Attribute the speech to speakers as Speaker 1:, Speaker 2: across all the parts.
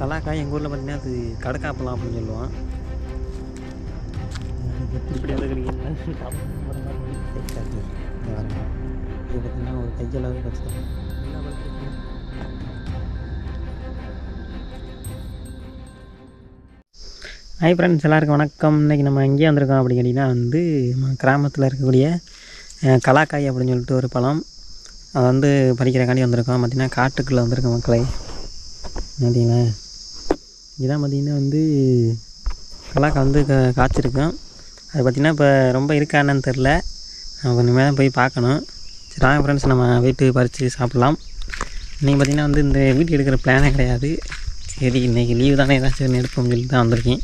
Speaker 1: கலாக்காய் எங்கள் ஊரில் பார்த்தீங்கன்னா அது கடக்காப்பழம் அப்படின்னு சொல்லுவோம் இப்படி இது பார்த்தீங்கன்னா ஒரு கையளவு வச்சுருக்கேன் ஹாய் ஃப்ரெண்ட்ஸ் எல்லாருக்கும் வணக்கம். இன்றைக்கி நம்ம எங்கேயே வந்திருக்கோம் அப்படி கேட்டிங்கன்னா வந்து கிராமத்தில் இருக்கக்கூடிய கலாக்காய் அப்படின்னு சொல்லிட்டு ஒரு பழம். அதை வந்து பறிக்கிறக்காண்டி வந்திருக்கோம். பார்த்திங்கன்னா காட்டுக்குள்ளே வந்திருக்கோம் மக்களை. பார்த்தீங்களா இதான் பார்த்திங்கன்னா வந்து கலாக்காய் வந்து கா காய்ச்சிருக்கோம் அது பார்த்திங்கன்னா இப்போ ரொம்ப இருக்கா என்னன்னு தெரில நம்ம இனிமேல் தான் போய் பார்க்கணும். சரி வாங்க ஃப்ரெண்ட்ஸ் நம்ம வீட்டு பறித்து சாப்பிட்லாம். இன்றைக்கி பார்த்திங்கன்னா வந்து இந்த வீட்டுக்கு எடுக்கிற பிளானே கிடையாது. சரி இன்றைக்கி லீவு தானே ஏதாச்சும் எடுப்போம் சொல்லிட்டு தான் வந்திருக்கேன்.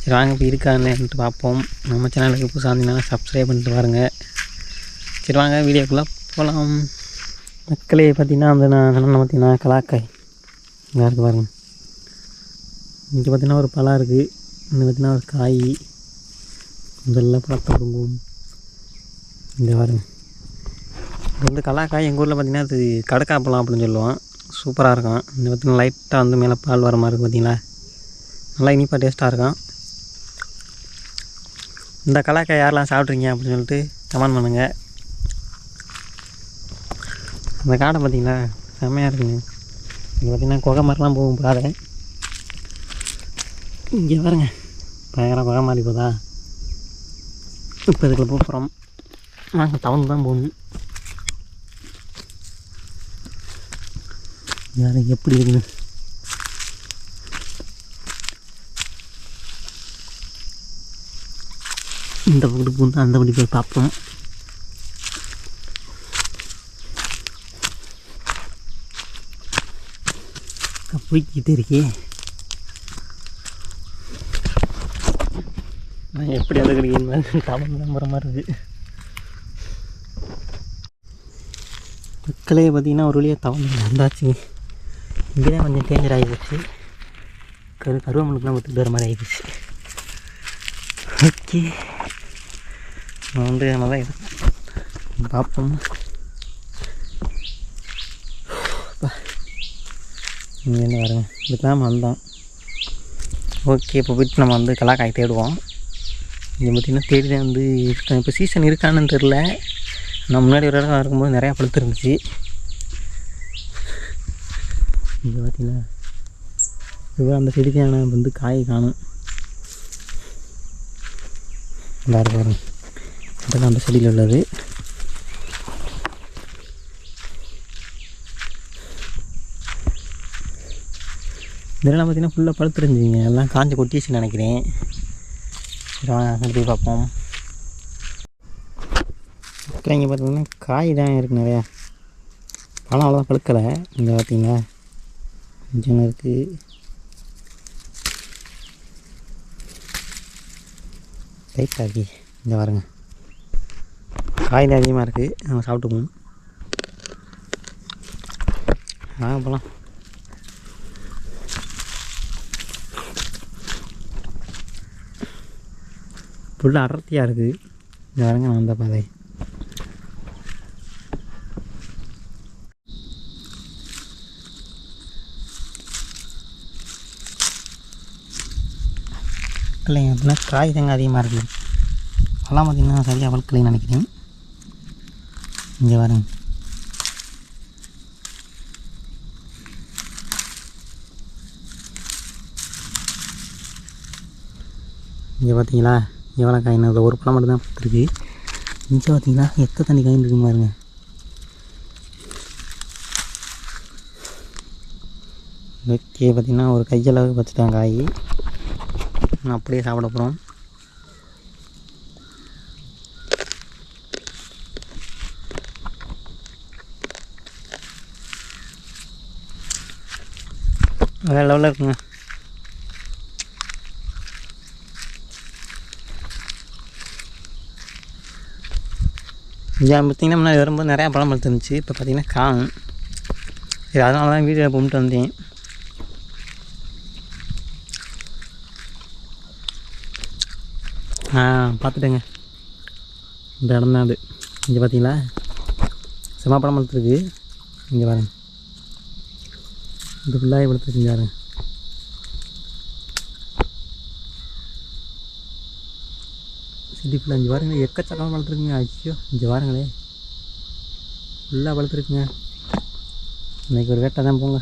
Speaker 1: சரி வாங்க இப்போ இருக்கான்னுட்டு பார்ப்போம். நம்ம சேனலுக்கு புதுசாக இருந்தீங்கன்னா சப்ஸ்கிரைப் பண்ணிட்டு பாருங்கள் சரி வாங்க வீடியோக்குள்ளே போகலாம் மக்களே பார்த்திங்கன்னா அந்த நான் சொன்ன பார்த்தீங்கன்னா கலாக்காய் இங்கே பாருங்கள் இங்கே பார்த்தீங்கன்னா ஒரு பழம் இருக்குது இங்கே பார்த்தீங்கன்னா ஒரு காய். இதெல்லாம் பழத்தை விடுவோம் இங்கே பாருங்க. இது வந்து கலாக்காய் எங்கள் ஊரில் பார்த்திங்கன்னா அது கடக்காப்பழம் அப்படின்னு சொல்லுவோம் சூப்பராக இருக்கும். இந்த பார்த்தீங்கன்னா லைட்டாக வந்து மேலே பால் வர மாதிரி இருக்கும் பார்த்திங்களா நல்லா இனிப்பாக டேஸ்ட்டாக இருக்கும். இந்த கலாக்காய் யாரெல்லாம் சாப்பிட்றீங்க அப்படின்னு சொல்லிட்டு கமெண்ட் பண்ணுங்கள் அந்த காடை பார்த்திங்களா செம்மையாக இருக்குங்க. இங்கே பார்த்தீங்கன்னா குகை மாதிரிலாம் போகும் பாதை. இங்கே பாருங்க. பயங்கர குகை மாதிரி போதா? இப்போ இதுக்குள்ள போகிறோம் நாங்கள் தவந்து தான் போகணும். வேறு எப்படி இருக்குது இந்த பக்கத்து பூந்து அந்த படி போய் பார்ப்போம். போய்கிட்டு இருக்கே. நான் எப்படி அதுக்கிறீங்க தவன் நம்புற மாதிரி இருக்கு. மக்களே பார்த்தீங்கன்னா ஒரு வழியாக தவணை வந்தாச்சு. இங்கே தான் கொஞ்சம் டேஞ்சர் ஆகி கரு கருவமனுக்குலாம் ஒத்துட்டு வர மாதிரி ஆகிப்போச்சு ஓகே. நான் வந்து நம்ம தான் இது பார்ப்போம். இங்கேருந்து இதுக்கு தான் வந்தோம். ஓகே இப்போ போயிட்டு நம்ம வந்து கலாக்காய் தேடுவோம். இங்கே பார்த்திங்கன்னா தேடி தான் வந்து இருக்கேன் இப்போ சீசன் இருக்கான்னு தெரில நான் முன்னாடி ஒரு இடம் இருக்கும்போது நிறையா பழுத்து இருந்துச்சு. இங்கே பார்த்திங்கன்னா இது அந்த செடிக்கான வந்து காய் காணும். இந்த பாருங்க. இதெல்லாம் அந்த செடியில் உள்ளது. இதெல்லாம் பார்த்தீங்கன்னா ஃபுல்லாக பழுத்துருந்துச்சிங்க எல்லாம் காஞ்சி கொட்டிச்சுன்னு நினைக்கிறேன். சரி வாங்க பார்ப்போம். அப்புறம் இங்கே பார்த்தீங்கன்னா காய் தான் இருக்குது நிறையா. பழம் அவ்வளோதான் பழுக்கலை. இங்கே பார்த்தீங்களா கொஞ்சம் இருக்குது லைட்டாக இருக்கு. இங்கே பாருங்க. காய் தான் அதிகமாக இருக்குது நம்ம சாப்பிட்டுப்போம் ஆ போகலாம் ஃபுல்லாக அடர்த்தியாக இருக்குது இங்கே வரங்க நான் வந்த பாதை. இல்லைங்க அப்படின்னா காய் தேங்காய் அதிகமாக இருக்குது அதெல்லாம் பார்த்திங்கன்னா சரியாக வளர்க்கலைன்னு நினைக்கிறேன். இங்கே பாருங்க. இங்கே பார்த்தீங்களா எவ்வளோ காயின் அதில் ஒரு பழம் மட்டும் தான் பார்த்துருக்கு இங்கே பார்த்தீங்கன்னா எத்த தண்ணி காயின் இருக்கு பாருங்க. ஓகே பார்த்தீங்கன்னா ஒரு கையளவுக்கு வச்சுட்டாங்க காய். அப்படியே சாப்பிட போகிறோம் வேறு லெவலில் இருக்குங்க. இங்கே பார்த்தீங்கன்னா முன்னாடி வரும்போது நிறையா பழம் பழுத்து இருந்துச்சு இப்போ பார்த்தீங்கன்னா காணும் சரி அதனால தான் வீடியோ கும்பிட்டு வந்தேன். ஆ பார்த்துட்டேங்க இந்த இடம் தான் அது. இங்கே பார்த்தீங்களா செம்ம படம் பழுத்துருக்கு. இங்கே பாருங்க. இது ஃபுல்லாக பழுத்து செஞ்சாருங்க இப்படி அஞ்சு பாருங்க எக்கச்சக்கமாக வளர்த்துருக்குங்க. ஐயோ இங்கே பாருங்களே ஃபுல்லாக வளர்த்துருக்குங்க. இன்னைக்கு ஒரு வேட்டை தான் போங்க.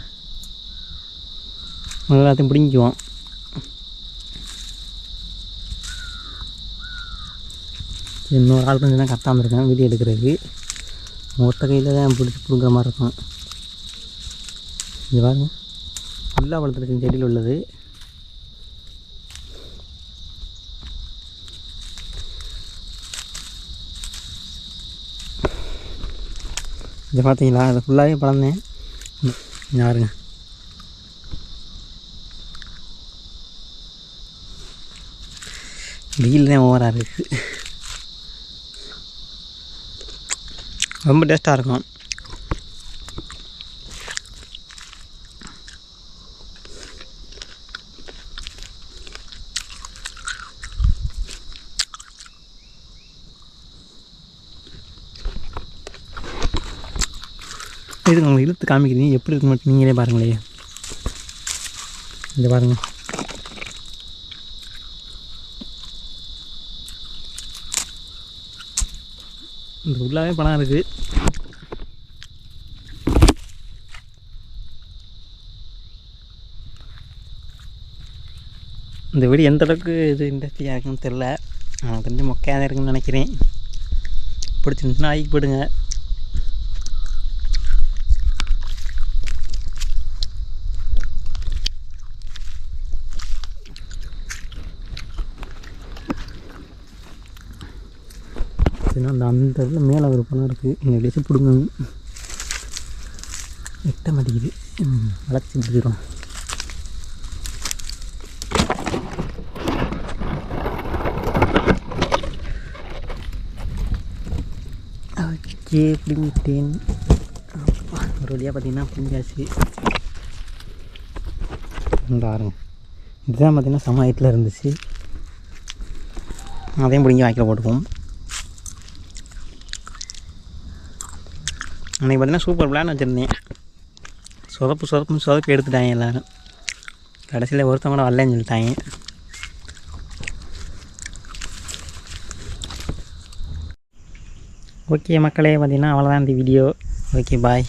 Speaker 1: எல்லாத்தையும் பிடிங்குவோம் இன்னொரு ஆள் கொஞ்சம் தான் கரெக்டாக வந்திருக்கேன் வீடியோ எடுக்கிறதுக்கு. மொத்த கையில் தான் பிடிச்சி பிடுங்குற மாதிரி இருக்கும். இது பாருங்க. ஃபுல்லாக வளர்த்துருக்கு செடியில் உள்ளது. இது பார்த்தீங்களா? அது ஃபுல்லாகவே பழந்தேன் யாருங்க வெயில் தான் ஓவராக இருக்குது ரொம்ப டேஸ்ட்டாக இருக்கும். இது உங்களுக்கு இழுத்து காமிக்கிறீங்க. எப்படி இருக்கு மட்டும் நீங்களே பாருங்களே. இங்கே பாருங்க. இந்த உள்ளாவே பணம் இருக்குது இந்த வீடு எந்த அளவுக்கு இது இண்டஸ்ட்ரியாக இருக்குன்னு தெரில எனக்கு தெரிஞ்சு மொக்கையாக இருக்குன்னு நினைக்கிறேன். பிடிச்சிருந்துச்சுன்னா ஆய்க்கு போடுங்க. பார்த்தீங்கன்னா அந்த அந்த இதில் மேலே ஒரு பணம் இருக்குது நீங்கள் வெளியே பிடுங்க. எட்ட மாட்டேங்குது. வளர்ச்சி வளைச்சி ஓகே பிடிங்கிட்டேன். ஒரு வழியாக பார்த்தீங்கன்னா பிடிங்காச்சு இந்த பாருங்க. இதுதான் பார்த்தீங்கன்னா சம ஹைட்டில் இருந்துச்சு. அதையும் பிடிங்கி வாய்க்கில் போட்டுப்போம் அன்றைக்கி பார்த்தீங்கன்னா சூப்பர் பிளான் வச்சுருந்தேன். சொதப்பு சொதப்புன்னு சொதப்பி எடுத்துட்டாங்க எல்லோரும். கடைசியில் ஒருத்தவங்க கூட வரலன்னு சொல்லிட்டாங்க. ஓகே மக்களே பார்த்தீங்கன்னா அவ்வளோதான் இந்த வீடியோ ஓகே பாய்